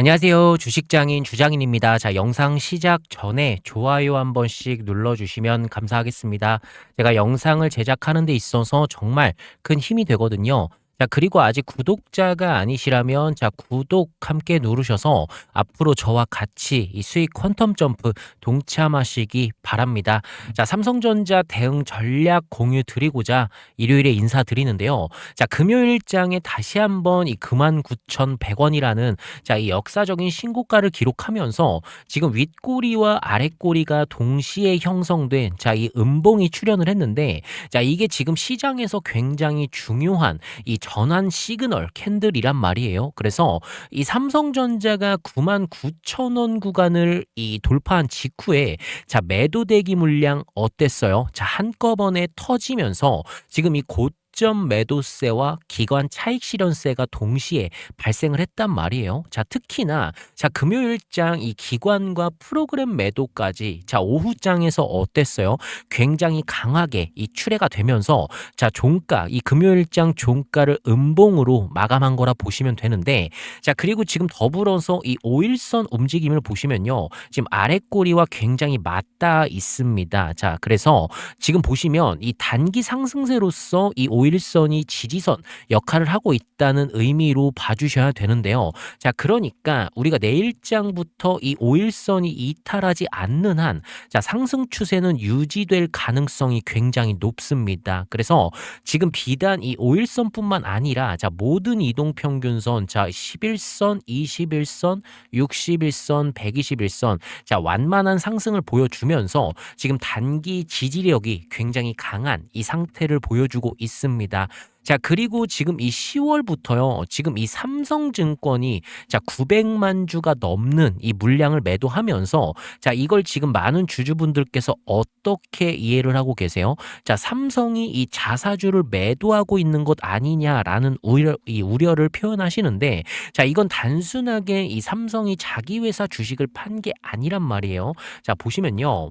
안녕하세요. 주식장인 주장인입니다. 자, 영상 시작 전에 좋아요 한 번씩 눌러주시면 감사하겠습니다. 제가 영상을 제작하는 데 있어서 정말 큰 힘이 되거든요. 자, 그리고 아직 구독자가 아니시라면 자, 구독 함께 누르셔서 앞으로 저와 같이 이 수익 퀀텀 점프 동참하시기 바랍니다. 자, 삼성전자 대응 전략 공유 드리고자 일요일에 인사드리는데요. 자, 금요일장에 다시 한번 이 99,100원이라는 자, 이 역사적인 신고가를 기록하면서 지금 윗꼬리와 아랫꼬리가 동시에 형성된 자, 이 음봉이 출현을 했는데 자, 이게 지금 시장에서 굉장히 중요한 이 전환 시그널 캔들이란 말이에요. 그래서 이 삼성전자가 9만 9천 원 구간을 이 돌파한 직후에 자 매도 대기 물량 어땠어요? 자 한꺼번에 터지면서 지금 이 곧 고점 매도세와 기관 차익 실현세가 동시에 발생을 했단 말이에요. 자, 특히나 자, 금요일장 이 기관과 프로그램 매도까지 자, 오후장에서 어땠어요? 굉장히 강하게 이 출회가 되면서 자, 종가 이 금요일장 종가를 음봉으로 마감한 거라 보시면 되는데 자, 그리고 지금 더불어서 이 5일선 움직임을 보시면요. 지금 아랫꼬리와 굉장히 맞닿아 있습니다. 자, 그래서 지금 보시면 이 단기 상승세로서 이 5일 오일선이 지지선 역할을 하고 있다는 의미로 봐주셔야 되는데요. 자, 그러니까 우리가 내일장부터 이 오일선이 이탈하지 않는 한, 자, 상승 추세는 유지될 가능성이 굉장히 높습니다. 그래서 지금 비단 이 오일선뿐만 아니라, 자, 모든 이동 평균선, 자, 11선, 21선, 61선, 121선, 자, 완만한 상승을 보여주면서 지금 단기 지지력이 굉장히 강한 이 상태를 보여주고 있습니다. 있습니다. 자, 그리고 지금 이 10월부터요. 지금 이 삼성증권이 자, 900만 주가 넘는 이 물량을 매도하면서 자, 이걸 지금 많은 주주분들께서 어떻게 이해를 하고 계세요? 자, 삼성이 이 자사주를 매도하고 있는 것 아니냐라는 우려, 이 우려를 표현하시는데 자, 이건 단순하게 이 삼성이 자기 회사 주식을 판 게 아니란 말이에요. 자, 보시면요.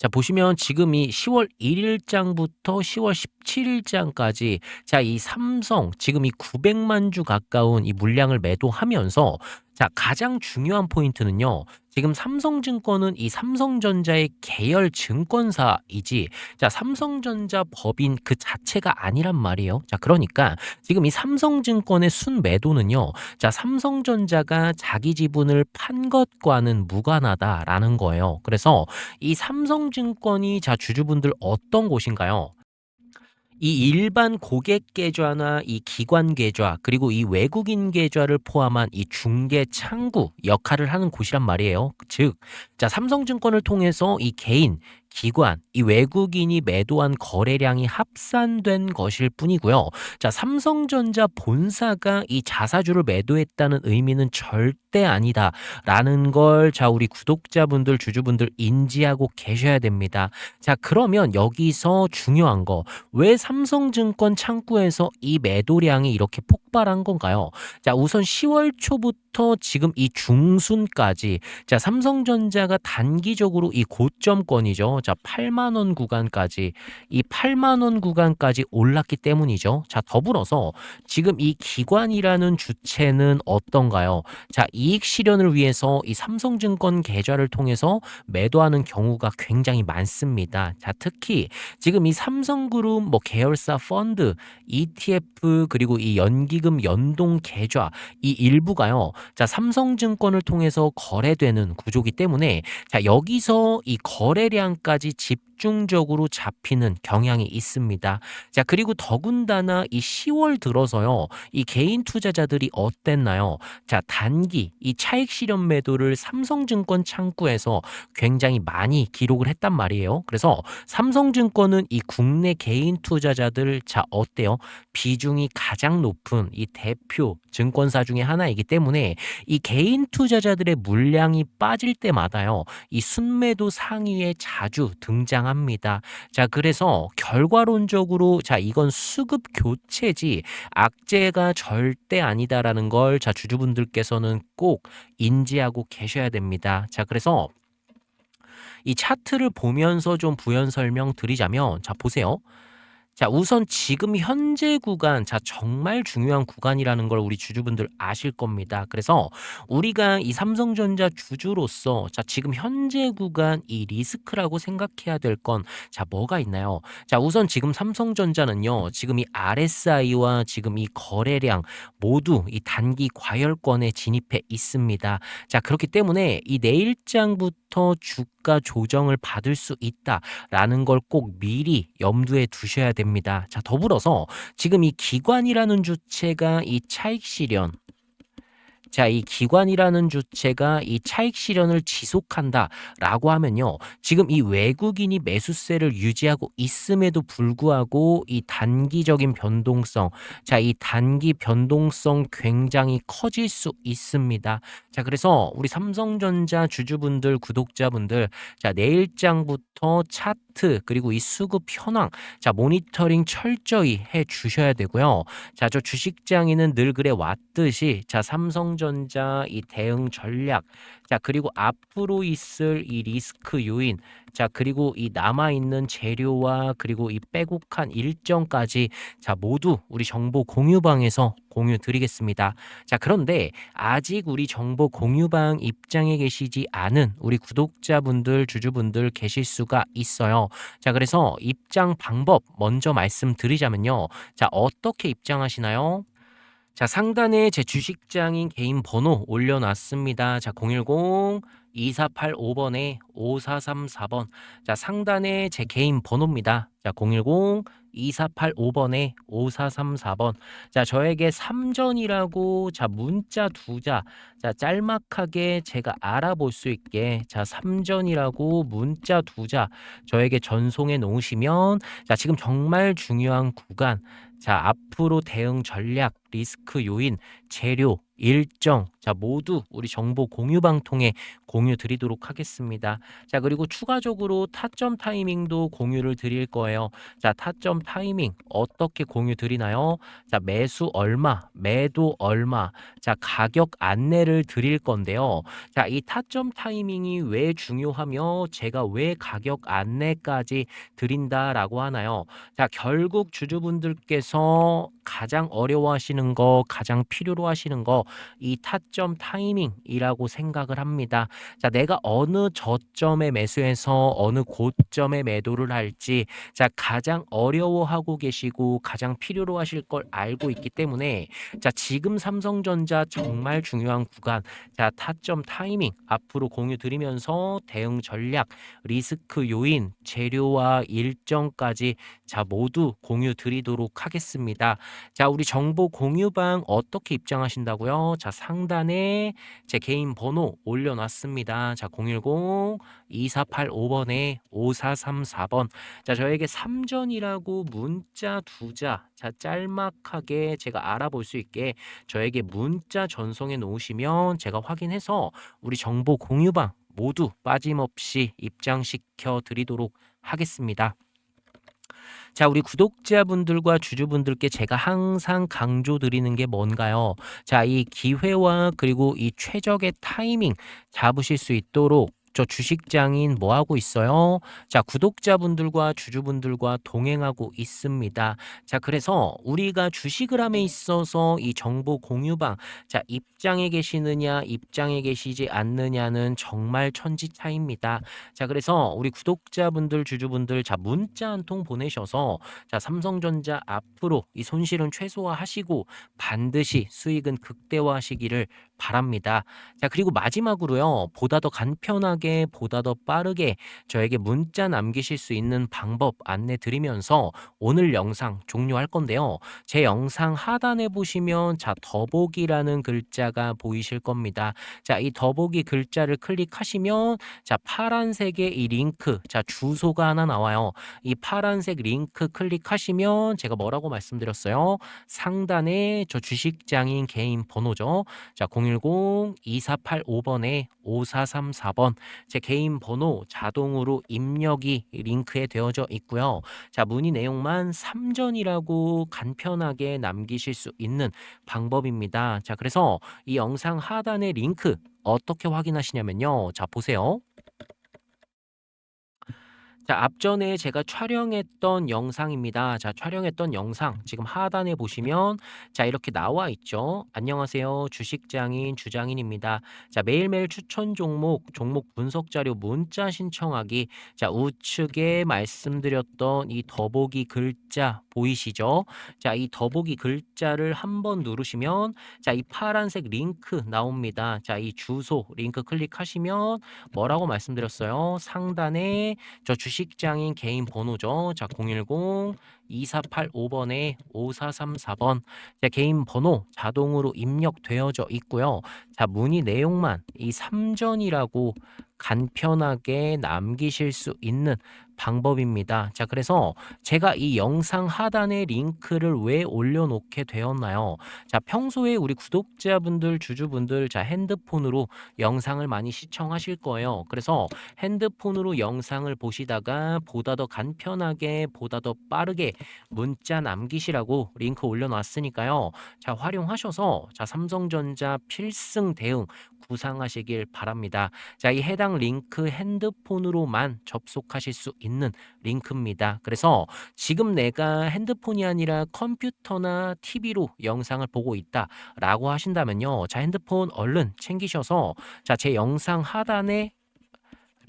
자, 보시면 지금 이 10월 1일장부터 10월 17일장까지 자, 이 삼성 지금 이 900만 주 가까운 이 물량을 매도하면서 자, 가장 중요한 포인트는요. 지금 삼성증권은 이 삼성전자의 계열 증권사이지, 자, 삼성전자 법인 그 자체가 아니란 말이에요. 자, 그러니까 지금 이 삼성증권의 순매도는요, 자, 삼성전자가 자기 지분을 판 것과는 무관하다라는 거예요. 그래서 이 삼성증권이 자, 주주분들 어떤 곳인가요? 이 일반 고객 계좌나 이 기관 계좌 그리고 이 외국인 계좌를 포함한 이 중개 창구 역할을 하는 곳이란 말이에요. 즉, 자 삼성증권을 통해서 이 개인 기관, 이 외국인이 매도한 거래량이 합산된 것일 뿐이고요. 자, 삼성전자 본사가 이 자사주를 매도했다는 의미는 절대 아니다라는 걸 자, 우리 구독자분들, 주주분들 인지하고 계셔야 됩니다. 자, 그러면 여기서 중요한 거, 왜 삼성증권 창구에서 이 매도량이 이렇게 폭 발한 건가요? 자, 우선 10월 초부터 지금 이 중순까지 자, 삼성전자가 단기적으로 이 고점권이죠. 자, 8만 원 구간까지 이 8만 원 구간까지 올랐기 때문이죠. 자, 더불어서 지금 이 기관이라는 주체는 어떤가요? 자, 이익 실현을 위해서 이 삼성증권 계좌를 통해서 매도하는 경우가 굉장히 많습니다. 자, 특히 지금 이 삼성그룹 뭐 계열사 펀드, ETF 그리고 이 연기 금 연동 계좌 이 일부가요. 자, 삼성증권을 통해서 거래되는 구조기 때문에 자, 여기서 이 거래량까지 까지 집중적으로 잡히는 경향이 있습니다. 자, 그리고 더군다나 이 10월 들어서요. 이 개인 투자자들이 어땠나요? 자, 단기 이 차익 실현 매도를 삼성증권 창구에서 굉장히 많이 기록을 했단 말이에요. 그래서 삼성증권은 이 국내 개인 투자자들 자, 어때요? 비중이 가장 높은 이 대표 증권사 중에 하나이기 때문에 이 개인 투자자들의 물량이 빠질 때마다요. 이 순매도 상위에 자주 등장 합니다. 자, 그래서 결과론적으로 자, 이건 수급 교체지 악재가 절대 아니다라는 걸 자, 주주분들께서는 꼭 인지하고 계셔야 됩니다. 자, 그래서 이 차트를 보면서 좀 부연 설명 드리자면 자, 보세요. 자, 우선 지금 현재 구간, 자, 정말 중요한 구간이라는 걸 우리 주주분들 아실 겁니다. 그래서 우리가 이 삼성전자 주주로서 자, 지금 현재 구간 이 리스크라고 생각해야 될 건 자, 뭐가 있나요? 자, 우선 지금 삼성전자는요. 지금 이 RSI와 지금 이 거래량 모두 이 단기 과열권에 진입해 있습니다. 자, 그렇기 때문에 이 내일장부터 주가 조정을 받을 수 있다라는 걸 꼭 미리 염두에 두셔야 됩니다. 자, 더불어서 지금 이 기관이라는 주체가 이 차익 실현 자, 이 기관이라는 주체가 이 차익 실현을 지속한다라고 하면요. 지금 이 외국인이 매수세를 유지하고 있음에도 불구하고 이 단기적인 변동성, 자, 이 단기 변동성 굉장히 커질 수 있습니다. 자, 그래서 우리 삼성전자 주주분들, 구독자분들, 자, 내일장부터 차트 그리고 이 수급 현황, 자, 모니터링 철저히 해 주셔야 되고요. 자, 저 주식장에는 늘 그래 왔듯이 자, 삼성전자 이 대응 전략, 자, 그리고 앞으로 있을 이 리스크 요인, 자, 그리고 이 남아 있는 재료와 그리고 이 빼곡한 일정까지 자, 모두 우리 정보 공유방에서 공유 드리겠습니다. 자, 그런데 아직 우리 정보 공유방 입장에 계시지 않은 우리 구독자분들, 주주분들 계실 수가 있어요. 자, 그래서 입장 방법 먼저 말씀드리자면요. 자, 어떻게 입장하시나요? 자, 상단에 제 주식장인 개인 번호 올려놨습니다. 자, 010 2485번에 5434번. 자, 상단에 제 개인 번호입니다. 자, 010 2485번에 5434번. 자, 저에게 3전이라고 자, 문자 두 자. 자, 짤막하게 제가 알아볼 수 있게 자, 3전이라고 문자 두 자. 저에게 전송해 놓으시면 자, 지금 정말 중요한 구간 자, 앞으로 대응 전략, 리스크 요인, 재료, 일정, 자, 모두 우리 정보 공유방 통해 공유 드리도록 하겠습니다. 자, 그리고 추가적으로 타점 타이밍도 공유를 드릴 거예요. 자, 타점 타이밍 어떻게 공유 드리나요? 자, 매수 얼마, 매도 얼마, 자, 가격 안내를 드릴 건데요. 자, 이 타점 타이밍이 왜 중요하며 제가 왜 가격 안내까지 드린다라고 하나요? 자, 결국 주주분들께서 가장 어려워하시는 거, 가장 필요로 하시는 거, 이 타점 타이밍이라고 생각을 합니다. 자, 내가 어느 저점에 매수해서 어느 고점에 매도를 할지, 자, 가장 어려워하고 계시고 가장 필요로 하실 걸 알고 있기 때문에, 자, 지금 삼성전자 정말 중요한 구간, 자, 타점 타이밍 앞으로 공유 드리면서 대응 전략, 리스크 요인, 재료와 일정까지 자, 모두 공유 드리도록 하겠습니다. 자, 우리 정보 공유방 어떻게 입장하신다고요? 자, 상단에 제 개인 번호 올려 놨습니다. 자, 010-2485번에 5434번. 자, 저에게 3전이라고 문자 두 자, 자, 짤막하게 제가 알아볼 수 있게 저에게 문자 전송해 놓으시면 제가 확인해서 우리 정보 공유방 모두 빠짐없이 입장시켜 드리도록 하겠습니다. 자, 우리 구독자분들과 주주분들께 제가 항상 강조드리는 게 뭔가요? 자, 이 기회와 그리고 이 최적의 타이밍 잡으실 수 있도록 저 주식장인 뭐 하고 있어요? 자, 구독자분들과 주주분들과 동행하고 있습니다. 자, 그래서 우리가 주식을 함에 있어서 이 정보 공유방, 자, 입장에 계시느냐, 입장에 계시지 않느냐는 정말 천지 차이입니다. 자, 그래서 우리 구독자분들, 주주분들, 자, 문자 한 통 보내셔서 자, 삼성전자 앞으로 이 손실은 최소화하시고 반드시 수익은 극대화하시기를 바랍니다. 자, 그리고 마지막으로요. 보다 더 간편하게, 보다 더 빠르게 저에게 문자 남기실 수 있는 방법 안내 드리면서 오늘 영상 종료할 건데요. 제 영상 하단에 보시면 자, 더보기라는 글자가 보이실 겁니다. 자, 이 더보기 글자를 클릭하시면 자, 파란색의 이 링크, 자, 주소가 하나 나와요. 이 파란색 링크 클릭하시면 제가 뭐라고 말씀드렸어요? 상단에 저 주식장인 개인 번호죠. 자, 010-2485번에 5434번 제 개인 번호 자동으로 입력이 링크에 되어져 있고요. 자, 문의 내용만 3전이라고 간편하게 남기실 수 있는 방법입니다. 자, 그래서 이 영상 하단의 링크 어떻게 확인하시냐면요. 자, 보세요. 자, 앞전에 제가 촬영했던 영상입니다. 자, 촬영했던 영상 지금 하단에 보시면 자, 이렇게 나와 있죠. 안녕하세요. 주식장인 주장인입니다. 자, 매일매일 추천 종목, 종목 분석 자료 문자 신청하기. 자, 우측에 말씀드렸던 이 더보기 글자 보이시죠? 자, 이 더보기 글자를 한번 누르시면 자, 이 파란색 링크 나옵니다. 자, 이 주소 링크 클릭하시면 뭐라고 말씀드렸어요? 상단에 저 주식 장인 개인 번호죠. 자, 010 2485번에 5434번. 자, 개인 번호 자동으로 입력되어져 있고요. 자, 문의 내용만 이 3전이라고 간편하게 남기실 수 있는 방법입니다. 자, 그래서 제가 이 영상 하단에 링크를 왜 올려놓게 되었나요? 자, 평소에 우리 구독자분들, 주주분들, 자, 핸드폰으로 영상을 많이 시청하실 거예요. 그래서 핸드폰으로 영상을 보시다가 보다 더 간편하게, 보다 더 빠르게 문자 남기시라고 링크 올려놨으니까요. 자, 활용하셔서 자, 삼성전자 필승 대응 구상하시길 바랍니다. 자, 이 해당 링크 핸드폰으로만 접속하실 수 있는 링크입니다. 그래서 지금 내가 핸드폰이 아니라 컴퓨터나 TV로 영상을 보고 있다라고 하신다면요. 자, 핸드폰 얼른 챙기셔서 자, 제 영상 하단에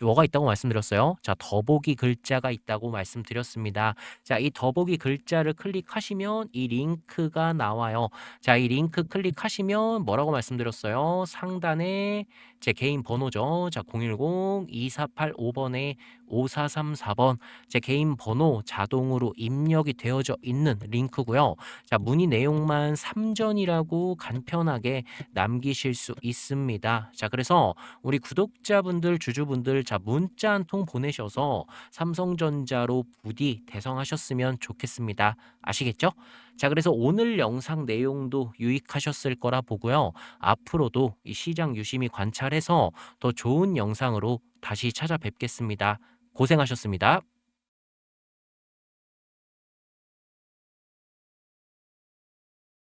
뭐가 있다고 말씀드렸어요? 자, 더보기 글자가 있다고 말씀드렸습니다. 자, 이 더보기 글자를 클릭하시면 이 링크가 나와요. 자, 이 링크 클릭하시면 뭐라고 말씀드렸어요? 상단에 제 개인 번호죠. 자, 010-2485번에 5434번 제 개인 번호 자동으로 입력이 되어져 있는 링크고요. 자, 문의 내용만 3전이라고 간편하게 남기실 수 있습니다. 자, 그래서 우리 구독자분들, 주주분들 자, 문자 한 통 보내셔서 삼성전자로 부디 대성하셨으면 좋겠습니다. 아시겠죠? 자, 그래서 오늘 영상 내용도 유익하셨을 거라 보고요. 앞으로도 이 시장 유심히 관찰 해서 더 좋은 영상으로 다시 찾아뵙겠습니다. 고생하셨습니다.